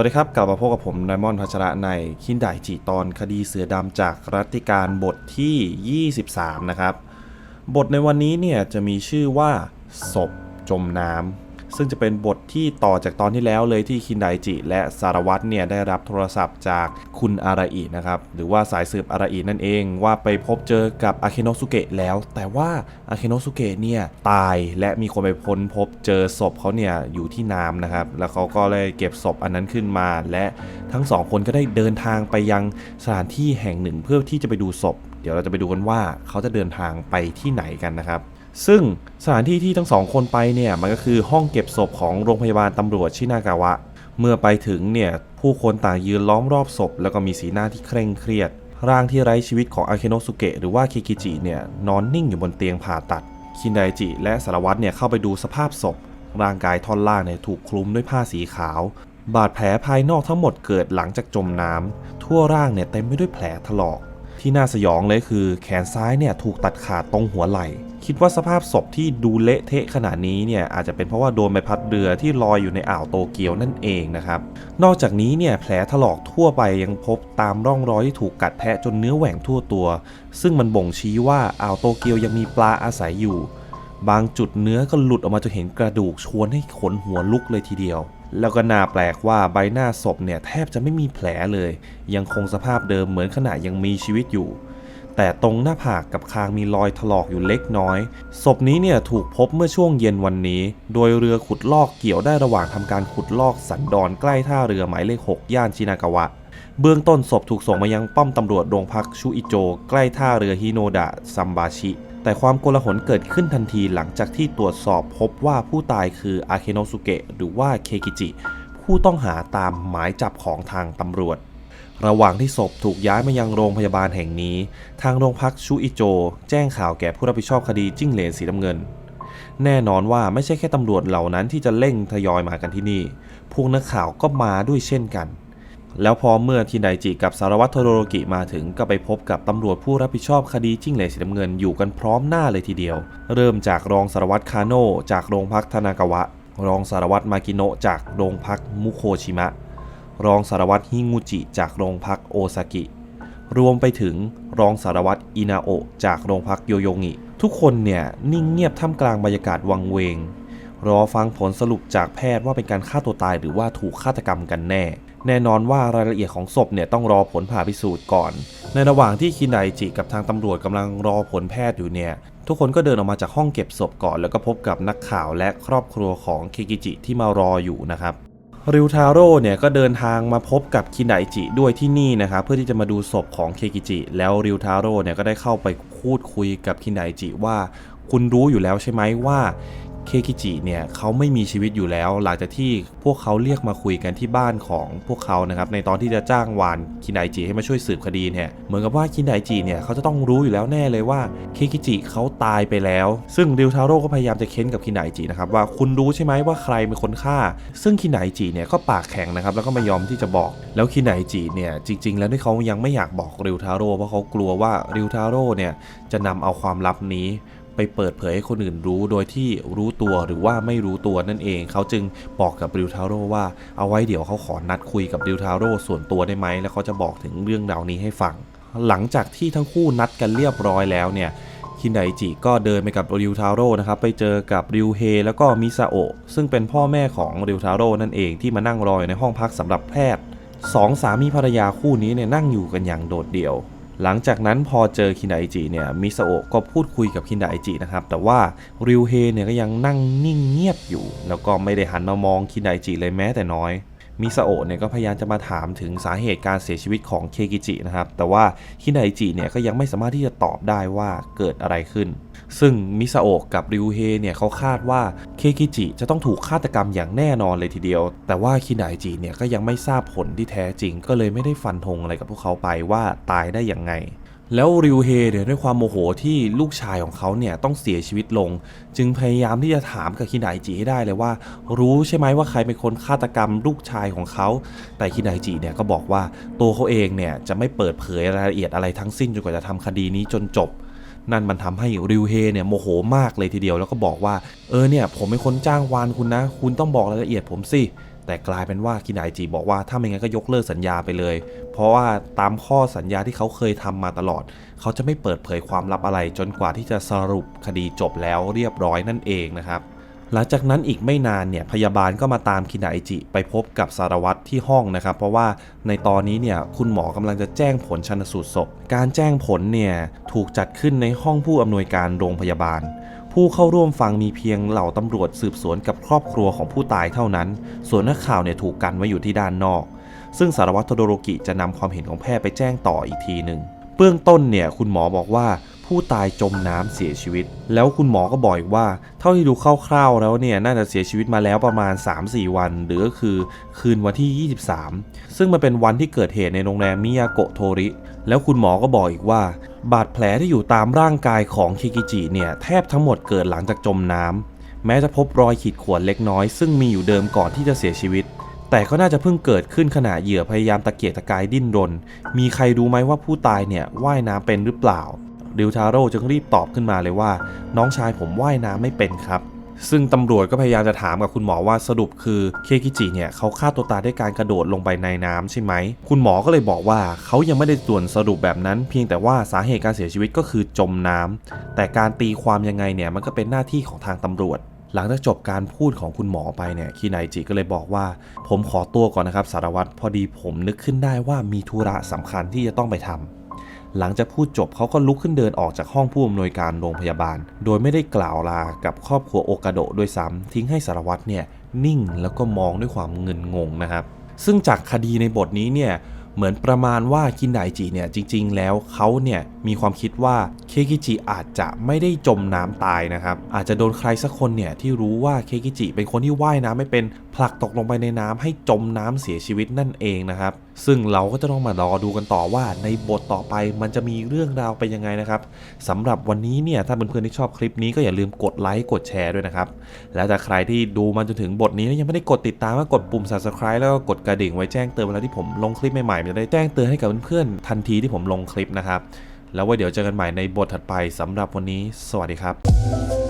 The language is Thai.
วัสดีครับ กลับมาพบกับผมไดมอนพัชระในคินไดจิตอนคดีเสือดำจากรัติการบทที่ 23 นะครับ บทในวันนี้เนี่ยจะมีชื่อว่าศพจมน้ำ ซึ่งจะเป็นบทที่ต่อจากตอนที่แล้วเลยที่คินไดจิ และสารวัตรเนี่ยได้รับโทรศัพท์จากคุณอาราอินะครับ หรือว่าสายสืบอาราอินั่นเองว่าไปพบเจอกับอาเคโนสุเกะแล้ว แต่ว่าอาเคโนสุเกะเนี่ยตายและมีคนไปพ้นพบเจอศพเขาเนี่ยอยู่ที่น้ำนะครับ แล้วเขาก็เลยเก็บศพอันนั้นขึ้นมา และทั้งสองคนก็ได้เดินทางไปยังสถานที่แห่งหนึ่งเพื่อที่จะไปดูศพ เดี๋ยวเราจะไปดูกันว่าเขาจะเดินทางไปที่ไหนกันนะครับ ซึ่งสถานที่ที่ทั้งสองคนไปเนี่ยมันก็คือห้องเก็บศพของโรงพยาบาลตำรวจชินากาวะ เมื่อไปถึงเนี่ยผู้คนต่างยืนล้อมรอบศพ แล้วก็มีสีหน้าที่เคร่งเครียด ร่างที่ไร้ชีวิตของอาเคโนสุเกะหรือว่าคิกิจิเนี่ยนอนนิ่งอยู่บนเตียงผ่าตัด คินไดจิและสารวัตรเนี่ยเข้าไปดูสภาพศพ ร่างกายท่อนล่างเนี่ยถูกคลุมด้วยผ้าสีขาว บาดแผลภายนอกทั้งหมดเกิดหลังจากจมน้ำทั่วร่างเนี่ยเต็มไปด้วยแผลถลอก ที่น่าสยองเลยคือ แขนซ้ายเนี่ยถูกตัดขาดตรงหัวไหล่ คิดว่าสภาพศพที่ดูเละเทะขนาดนี้เนี่ยอาจจะเป็นเพราะว่าโดนใบพัดเรือที่ลอยอยู่ในอ่าวโตเกียวนั่นเองนะครับ นอกจากนี้เนี่ยแผลถลอกทั่วไปยังพบตามร่องรอยที่ถูกกัดแทะจนเนื้อแหว่งทั่วตัว ซึ่งมันบ่งชี้ว่าอ่าวโตเกียวยังมีปลาอาศัยอยู่ บางจุดเนื้อก็หลุดออกมาจนเห็นกระดูกชวนให้ขนหัวลุกเลยทีเดียวแล้วก็น่าแปลกว่าใบหน้าศพเนี่ยแทบจะไม่มีแผลเลย ยังคงสภาพเดิมเหมือนขณะยังมีชีวิตอยู่ แต่ตรงหน้าผากกับคางมีรอยถลอกอยู่เล็กน้อย ศพนี้เนี่ยถูกพบเมื่อช่วงเย็นวันนี้ โดยเรือขุดลอกเกี่ยวได้ระหว่างทำการขุดลอกสันดอนใกล้ท่าเรือหมายเลข 6 ย่านชินากาวะ เบื้องต้นศพถูกส่งมายังป้อมตำรวจโรงพักชูอิโจ ใกล้ท่าเรือฮิโนดะซัมบาชิ แต่ความโกลาหลเกิดขึ้นทันทีหลังจากที่ตรวจสอบพบว่าผู้ตายคืออาเคโนสุเกะหรือว่าเคกิจิ ผู้ต้องหาตามหมายจับของทางตำรวจ ระหว่างที่ศพถูกย้ายมายังโรงพยาบาลแห่งนี้ ทางโรงพักชูอิโจ แจ้งข่าวแก่ผู้รับผิดชอบคดีจิ้งเหลนสีน้ำเงิน แน่นอนว่าไม่ใช่แค่ตำรวจเหล่านั้นที่จะเร่งทยอยมากันที่นี่ พวกนักข่าวก็มาด้วยเช่นกัน แล้วพอเมื่อทีไดจิกับสารวัตรโทโรโรกิมาถึงก็ไปพบกับตำรวจผู้รับผิดชอบคดีจิ้งเหลนสีน้ำเงินอยู่กันพร้อมหน้าเลยทีเดียว เริ่มจากรองสารวัตรคาโนจากโรงพักทานากาวะ รองสารวัตรมากิโนะจากโรงพักมุโคชิมะ รองสารวัตรฮิงุจิจากโรงพักโอซากิ รวมไปถึงรองสารวัตรอินาโอะจากโรงพักโยโยงิทุกคนเนี่ยนิ่งเงียบท่ามกลางบรรยากาศวังเวง รอฟังผลสรุปจากแพทย์ว่าเป็นการฆ่าตัวตายหรือว่าถูกฆาตกรรมกันแน่ แน่นอนว่ารายละเอียดของศพเนี่ยต้องรอผลผ่าพิสูจน์ก่อน ในระหว่างที่คินไดจิกับทางตำรวจกำลังรอผลแพทย์อยู่เนี่ยทุกคนก็เดินออกมาจากห้องเก็บศพก่อน แล้วก็พบกับนักข่าวและครอบครัวของเคกิจิที่มารออยู่นะครับ ริวทาโร่เนี่ยก็เดินทางมาพบกับคินไดจิด้วยที่นี่นะครับเพื่อที่จะมาดูศพของเคกิจิ แล้วริวทาโร่เนี่ยก็ได้เข้าไปพูดคุยกับคินไดจิว่า คุณรู้อยู่แล้วใช่ไหมว่า เคกิจิเนี่ยเขาไม่มีชีวิตอยู่แล้ว หลังจากที่พวกเขาเรียกมาคุยกันที่บ้านของพวกเขานะครับในตอนที่จะจ้างวานคินไดจิให้มาช่วยสืบคดีเนี่ยเหมือนกับว่าคินไดจิเนี่ยเขาจะต้องรู้อยู่แล้วแน่เลยว่าเคกิจิเขาตายไปแล้ว ซึ่งริวทาโร่ก็พยายามจะเค้นกับคินไดจินะครับว่าคุณรู้ใช่ไหมว่าใครเป็นคนฆ่า ซึ่งคินไดจิเนี่ยก็ปากแข็งนะครับแล้วก็ไม่ยอมที่จะบอก แล้วคินไดจิเนี่ยจริง ๆ แล้วที่เขายังไม่อยากบอกริวทาโร่เพราะเขากลัวว่าริวทาโร่เนี่ยจะนำเอาความลับนี้ ไปเปิดเผยให้คนอื่นรู้โดยที่รู้ตัวหรือว่าไม่รู้ตัวนั่นเอง เขาจึงบอกกับริวทาโร่ว่าเอาไว้เดี๋ยวเขาขอนัดคุยกับริวทาโร่ส่วนตัวได้ไหมแล้วเขาจะบอกถึงเรื่องราวนี้ให้ฟัง หลังจากที่ทั้งคู่นัดกันเรียบร้อยแล้วเนี่ยคินไดจิก็เดินไปกับริวทาโร่นะครับไปเจอกับริวเฮแล้วก็มิซาโอซึ่งเป็นพ่อแม่ของริวทาโร่นั่นเองที่มานั่งรอยในห้องพักสำหรับแพทย์สองสามีภรรยาคู่นี้เนี่ยนั่งอยู่กันอย่างโดดเดี่ยว หลังจากนั้นพอเจอคินไดจิเนี่ยมิซาโอะก็พูดคุยกับคินไดจินะครับ แต่ว่าริวเฮเนี่ยก็ยังนั่งนิ่งเงียบอยู่ แล้วก็ไม่ได้หันมามองคินไดจิเลยแม้แต่น้อยมิซาโอะเนี่ยก็พยายามจะมาถามถึงสาเหตุการเสียชีวิตของเคกิจินะครับ แต่ว่าคินไดจิเนี่ยก็ยังไม่สามารถที่จะตอบได้ว่าเกิดอะไรขึ้น ซึ่งมิซาโอะกับริวเฮเนี่ยเขาคาดว่าเคกิจิจะต้องถูกฆาตกรรมอย่างแน่นอนเลยทีเดียว แต่ว่าคินไดจิเนี่ยก็ยังไม่ทราบผลที่แท้จริง ก็เลยไม่ได้ฟันธงอะไรกับพวกเขาไปว่าตายได้อย่างไงแล้วริวเฮเนี่ยด้วยความโมโหที่ลูกชายของเขาเนี่ยต้องเสียชีวิตลง จึงพยายามที่จะถามกับคินไดจิให้ได้เลยว่า รู้ใช่ไหมว่าใครเป็นคนฆาตกรรมลูกชายของเขา แต่คินไดจิเนี่ยก็บอกว่าตัวเขาเองเนี่ยจะไม่เปิดเผยรายละเอียดอะไรทั้งสิ้นจนกว่าจะทำคดีนี้จนจบ นั่นมันทำให้ริวเฮเนี่ยโมโหมากเลยทีเดียวแล้วก็บอกว่า เออเนี่ยผมเป็นคนจ้างวานคุณนะ คุณต้องบอกรายละเอียดผมสิแต่กลายเป็นว่าคินายจีบอกว่าถ้าไม่งั้นก็ยกเลิกสัญญาไปเลย เพราะว่าตามข้อสัญญาที่เขาเคยทำมาตลอด เขาจะไม่เปิดเผยความลับอะไรจนกว่าที่จะสรุปคดีจบแล้วเรียบร้อยนั่นเองนะครับ หลังจากนั้นอีกไม่นานเนี่ยพยาบาลก็มาตามคินาอิจิ ไปพบกับสารวัตรที่ห้องนะครับ เพราะว่าในตอนนี้เนี่ยคุณหมอกำลังจะแจ้งผลชันสูตรศพ การแจ้งผลเนี่ยถูกจัดขึ้นในห้องผู้อำนวยการโรงพยาบาล ผู้เข้าร่วมฟังมีเพียงเหล่าตำรวจสืบสวนกับครอบครัวของผู้ตายเท่านั้น ส่วนนักข่าวเนี่ยถูกกันไว้อยู่ที่ด้านนอก ซึ่งสารวัตรโทโดโรกิจะนำความเห็นของแพทย์ไปแจ้งต่ออีกทีหนึ่งเบื้องต้นเนี่ยคุณหมอบอกว่า ผู้ตายจมน้ำเสียชีวิต แล้วคุณหมอก็บอกอีกว่า เท่าที่ดูคร่าวๆแล้วเนี่ยน่าจะเสียชีวิตมาแล้วประมาณ 3-4 วัน หรือก็คือคืนวันที่ 23 ซึ่งมันเป็นวันที่เกิดเหตุในโรงแรมมิยาโกะโทริ แล้วคุณหมอก็บอกอีกว่า บาดแผลที่อยู่ตามร่างกายของเคกิจิเนี่ยแทบทั้งหมดเกิดหลังจากจมน้ำแม้จะพบรอยขีดข่วนเล็กน้อย ซึ่งมีอยู่เดิมก่อนที่จะเสียชีวิตแต่ก็น่าจะเพิ่งเกิดขึ้นขณะเหยื่อพยายามตะเกียกตะกายดิ้นรน มีใครรู้ไหมว่าผู้ตายเนี่ยว่ายน้ำเป็นหรือเปล่า ริวทาโร่จึงรีบตอบขึ้นมาเลยว่า น้องชายผมว่ายน้ำไม่เป็นครับ ซึ่งตำรวจก็พยายามจะถามกับคุณหมอว่าสรุปคือเคกิจิเนี่ยเขาฆ่าตัวตายด้วยการกระโดดลงไปในน้ำใช่ไหม คุณหมอก็เลยบอกว่าเขายังไม่ได้ตรวจสรุปแบบนั้น เพียงแต่ว่าสาเหตุการเสียชีวิตก็คือจมน้ำแต่การตีความยังไงเนี่ยมันก็เป็นหน้าที่ของทางตำรวจหลังจากจบการพูดของคุณหมอไปเนี่ยคีไนจิก็เลยบอกว่า ผมขอตัวก่อนนะครับสารวัตรพอดีผมนึกขึ้นได้ว่ามีธุระสำคัญที่จะต้องไปทำ หลังจากพูดจบเขาก็ลุกขึ้นเดินออกจากห้องผู้อำนวยการโรงพยาบาล โดยไม่ได้กล่าวลากับครอบครัวโอกาโดด้วยซ้ำทิ้งให้สารวัตรเนี่ยนิ่งแล้วก็มองด้วยความเงินงงนะครับ ซึ่งจากคดีในบทนี้เนี่ยเหมือนประมาณว่าคินไดจิเนี่ยจริง ๆ แล้วเขาเนี่ยมีความคิดว่าเคกิจิอาจจะไม่ได้จมน้ำตายนะครับ อาจจะโดนใครสักคนเนี่ยที่รู้ว่าเคกิจิเป็นคนที่ว่ายน้ำไม่เป็นผลักตกลงไปในน้ำให้จมน้ำเสียชีวิตนั่นเองนะครับ ซึ่งเราก็จะต้องมารอดูกันต่อว่าในบทต่อไปมันจะมีเรื่องราวเป็นยังไงนะครับสำหรับวันนี้เนี่ยถ้าเพื่อนๆที่ชอบคลิปนี้ก็อย่าลืมกดไลค์กดแชร์ด้วยนะครับ และถ้าใครที่ดูมาจนถึงบทนี้แล้วยังไม่ได้กดติดตามก็กดปุ่ม subscribe แล้วก็กดกระดิ่งไว้แจ้งเตือนเวลาที่ผมลงคลิปใหม่ๆมันจะได้แจ้งเตือนให้กับเพื่อนๆทันทีที่ผมลงคลิปนะครับแล้วไว้เดี๋ยวเจอกันใหม่ในบทถัดไปสำหรับวันนี้ สวัสดีครับ